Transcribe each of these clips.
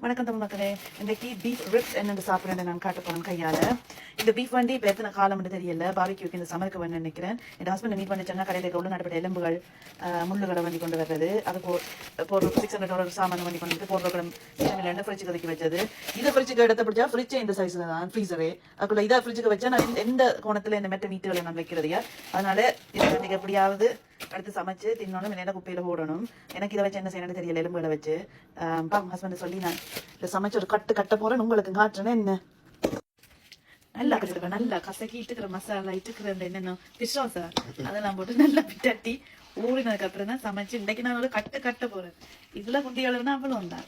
வணக்கம் தமிழ் மக்களே. இன்றைக்கு பீஃப் ரிப்ஸ் என்னென்னு சாப்பிட்றேன் நான் காட்ட போகிறேன் கையால். இந்த பீஃப் வண்டி இப்போ எத்தனை காலம்னு தெரியல. பாபிக்கு இந்த சமருக்கு வந்து நினைக்கிறேன். என் ஹஸ்பண்ட் மீட் பண்ணிச்சேன்னா கடையில் உள்ள நடப்பட்ட எலும்புகள் முள்ளுகளை வண்டி கொண்டு வர்றது. அது போ போடுற சிக்ஸ் ஹண்ட்ரட் டாலர் சாமான் வண்டி கொண்டு வந்து போடுற கிழமை ஃப்ரிட்ஜுக்கு கதைக்கு வச்சது? இதை ஃப்ரிட்ஜுக்கு எடுத்து பிடிச்சா ஃப்ரிட்ஜே இந்த சைஸில் தான் ஃப்ரீசரே அதுக்குள்ள இதை ஃப்ரிட்ஜுக்கு வச்சா நான் எந்த- கோணத்தில் இந்த மெட்ட மீட்டுகளை நான் வைக்கிறதையா அதனால இது இன்னைக்கு எப்படியாவது அடுத்து சமைச்சு தின்னணும் இல்லைன்னா குப்பையில போடணும். எனக்கு இதை வச்சு என்ன செய்யணும்னு தெரியல எலும்புகளை வச்சு. ஹஸ்பண்ட் சொல்லி நான் இதை சமைச்சு ஒரு கட்டு கட்ட போறேன். உங்களுக்கு காட்டுறேன்னு என்ன. நல்லா கட்டுக்கிறேன் நல்லா கசக்கி இட்டுக்கிற மசாலா இட்டுக்கிற அந்த என்னென்ன பிஸ்வாசா அதெல்லாம் போட்டு நல்லா பிட்டட்டி ஊறினதுக்கு அப்புறம் தான் சமைச்சு இன்னைக்கு நான் ஒரு கட்டு கட்ட போறேன். இதுல குண்டி அளவுனா அவ்வளோ தான்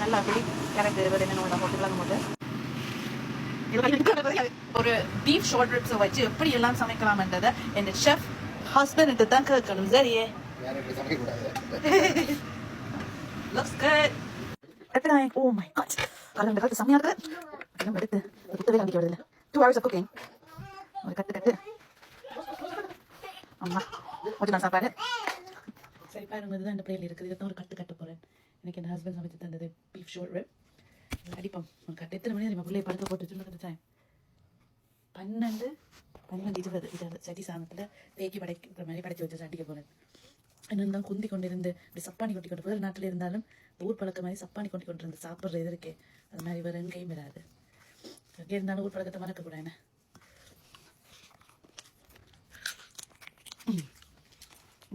நல்லா அப்படி கரெக்ட் என்னென்ன போட்டுக்கலாம் போட்டு. ஒரு பீஃப் ஷார்ட் ரிப்ஸை வச்சு எப்படி எல்லாம் சமைக்கலாம்ன்றத என் செஃப் ஹஸ்பண்ட் தான் கேட்கணும். சரியே? எத்தனை ஓ மை காட் செம்மையா அதெல்லாம் எடுத்து குத்தவே காமிக்க விடுதல டூ ஹவர்ஸ் ஆஃப் குக்கிங் ஒரு கட்டு கட்டு. அம்மா கொஞ்சம் நான் சாப்பாடு சரி பாருங்க இதுதான் இந்த பிளேல இருக்குது இதை ஒரு கட்டு கட்ட போறேன். எனக்கு என் ஹஸ்பண்ட் சமைச்சு தந்தது பீஃப் ஷோர் ரிப் அடிப்போம். கட்ட எத்தனை மணி நம்ம பிள்ளைய படுக்க போட்டு சொல்லுறது டைம் பன்னெண்டு பன்னெண்டு இருபது. இருபது சட்டி சாணத்தில் தேக்கி படைக்கிற மாதிரி படைச்சி வச்சு சட்டிக்க போனேன் இன்னும் தான் குந்தி கொண்டிருந்து இப்படி சப்பானி கொட்டி கொண்டு வேறு நாட்டில் இருந்தாலும் ஊர் பழக்க மாதிரி சப்பானி கொட்டி கொண்டு இருந்து சாப்பிட்ற இது இருக்கே அது மாதிரி வேறு எங்கேயும் வராது. எங்கே இருந்தாலும் ஊர் பழக்கத்தை மறக்கக்கூடாது என்ன?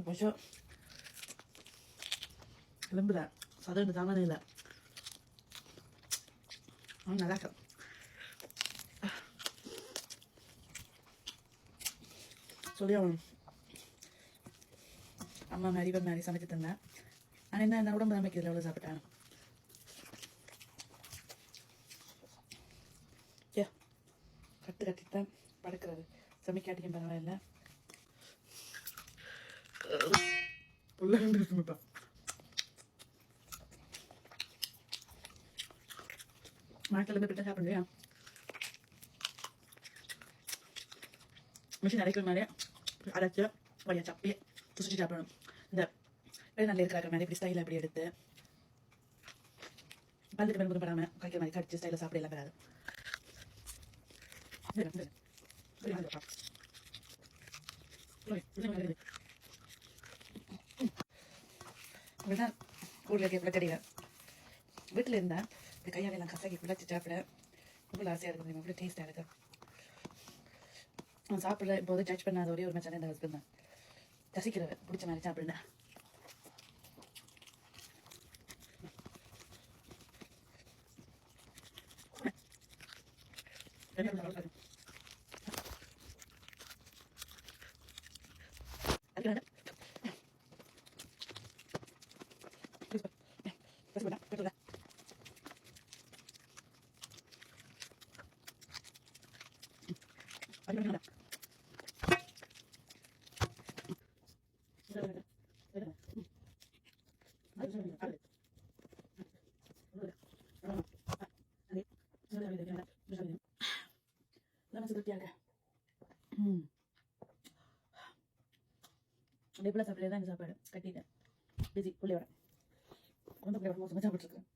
கொஞ்சம் எலும்புல சதண்டு தானே இல்லை. நல்லா இருக்கு சொல்லி அவன் அம்மா மாதிரி இவன் மாதிரி சமைச்சு தந்தேன் ஆனால் என்ன என்ன உடம்பு சமைக்கிறதுல எவ்வளோ சாப்பிட்டேன்? ஏ கட்டு கட்டித்தான் படுக்கிறது. சமைக்காட்டியும் பரவாயில்ல. உள்ள இருந்து மாட்டில் பிட்ட மிஷின் அரைக்கிற மாதிரி அரைச்சு வழியா சப்பி துசிச்சு சாப்பிடணும். இந்த வெளிநாட்டில் இருக்கிற மாதிரி இப்படி ஸ்டைலில் இப்படி எடுத்து பல்லுக்கு மேலே படாமல் கைக்கிற மாதிரி கடிச்சு ஸ்டைலில் சாப்பிட எல்லாம் வராது. வீட்டில் இருந்தால் இந்த கையால் எல்லாம் கசக்கி குழச்சி சாப்பிட இவ்வளோ ஆசையாக இருக்கும் தெரியுமா இவ்வளோ டேஸ்ட்டாக இருக்கு. நான் சாப்பிட்ற இப்போது ஜட்ஜ் பண்ணாத ஒரே ஒரு மச்சான இந்த ஹஸ்பண்ட் தான். ரசிக்கிற பிடிச்ச மாதிரி சாப்பிடுங்க சாப்பிட்றது தான் சாப்பாடு கட்டிட்டேன் பிஸி பிள்ளையோட குழந்தை பிள்ளையோட மோசமாக சாப்பிட்ருக்கேன்